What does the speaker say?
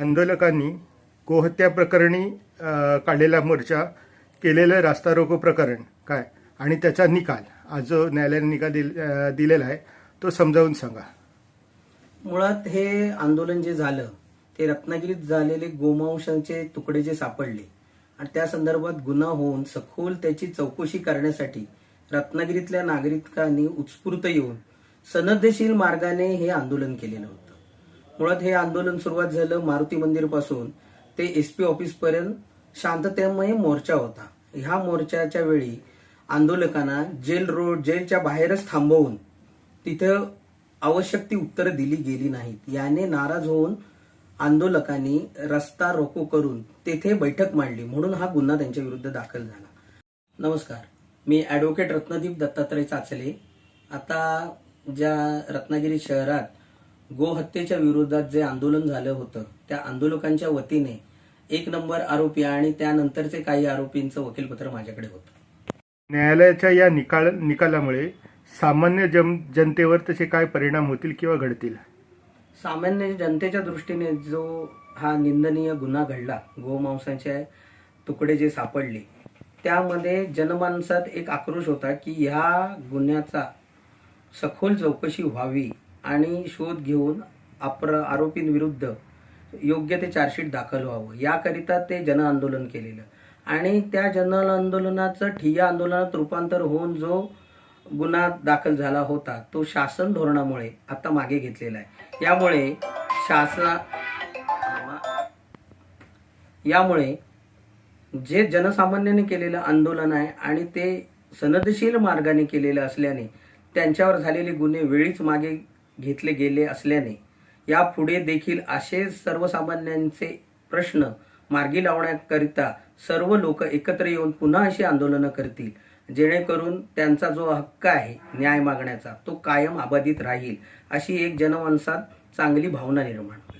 आंदोलकांनी गोहत्या प्रकरणी काढलेला मोर्चा केलेलं रास्ता रोको प्रकरण काय? आणि त्याचा निकाल आज जो न्यायालयाने निकाल दिल- दिलेला आहे तो समजावून सांगा. मुळात हे आंदोलन जे झालं ते रत्नागिरीत झालेले गोमांशांचे तुकडे जे सापडले आणि त्या संदर्भात गुन्हा होऊन सखोल त्याची चौकशी करण्यासाठी रत्नागिरीतल्या नागरिकांनी उत्स्फूर्त येऊन सनदशील मार्गाने हे आंदोलन केलेलं होतं. मुळात हे आंदोलन सुरुवात झालं मारुती मंदिरपासून. ते एस पी ऑफिस पर्यंत शांततेमय मोर्चा होता. ह्या मोर्चाच्या वेळी आंदोलकांना जेल रोड जेलच्या बाहेरच थांबवून तिथं आवश्यक ती उत्तरं दिली गेली नाहीत. याने नाराज होऊन आंदोलकांनी रस्ता रोको करून तेथे बैठक मांडली. म्हणून हा गुन्हा त्यांच्या विरुद्ध दाखल झाला. नमस्कार. मी ॲडव्होकेट रत्नदीप दत्तात्रय चाचले. आता ज्या रत्नागिरी शहरात गोहत्येच्या विरोधात जे आंदोलन झालं होतं त्या आंदोलकांच्या वतीने एक नंबर आरोपी आणि त्यानंतरचे काही आरोपींचं वकीलपत्र माझ्याकडे होतं. न्यायालयाच्या या निकाल निकालामुळे सामान्य जम जनतेवर तसे काय परिणाम होतील किंवा घडतील? सामान्य जनतेच्या दृष्टीने जो हा निंदनीय गुन्हा घडला गोमांसाचे तुकडे जे सापडले त्यामध्ये जनमानसात एक आक्रोश होता की ह्या गुन्ह्याचा सखोल चौकशी व्हावी आणि शोध घेऊन अप्र आरोपींविरुद्ध योग्य ते चार्जशीट दाखल व्हावं. याकरिता ते जन आंदोलन केलेलं. आणि त्या जन आंदोलनाचं ठिय्या आंदोलनात रूपांतर होऊन जो गुन्हा दाखल झाला होता तो शासन धोरणामुळे आता मागे घेतलेला आहे. यामुळे शासना यामुळे जे जनसामान्याने केलेलं आंदोलन आहे आणि ते सनदशील मार्गाने केलेलं असल्याने त्यांच्यावर झालेले गुन्हे वेळीच मागे घेतले गेले असल्याने यापुढे देखील असे सर्वसामान्यांचे प्रश्न मार्गी लावण्याकरिता सर्व लोक एकत्र येऊन पुन्हा अशी आंदोलनं करतील जेणेकरून त्यांचा जो हक्क आहे न्याय मागण्याचा तो कायम अबाधित राहील अशी एक जनमानसात चांगली भावना निर्माण होईल.